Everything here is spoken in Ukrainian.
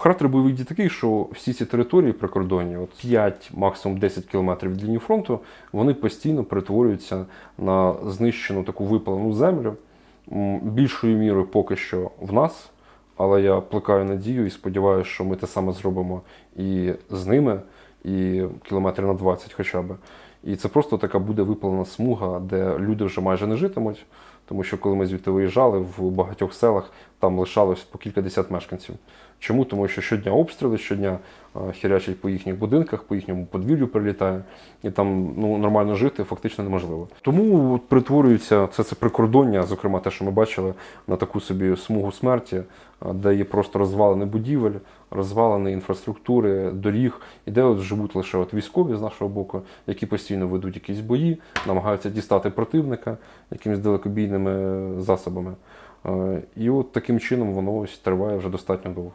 Характер бойових дій такий, що всі ці території прикордонні, от 5, максимум 10 кілометрів від лінії фронту, вони постійно перетворюються на знищену таку випалену землю. Більшою мірою поки що в нас, але я плекаю надію і сподіваюся, що ми те саме зробимо і з ними, і кілометрів на 20 хоча б. І це просто така буде випалена смуга, де люди вже майже не житимуть. Тому що коли ми звідти виїжджали, в багатьох селах там лишалось по кількадесят мешканців. Чому? Тому що щодня обстріли, щодня е, хірячать по їхніх будинках, по їхньому подвір'ю прилітає, і там ну, нормально жити фактично неможливо. Тому от перетворюється це, це прикордоння, зокрема те, що ми бачили, на таку собі смугу смерті, е, де є просто розвалини будівель, розвалини інфраструктури, доріг, і де от живуть лише от військові з нашого боку, які постійно ведуть якісь бої, намагаються дістати противника якимись далекобійними засобами. Е, І от таким чином воно ось триває вже достатньо довго.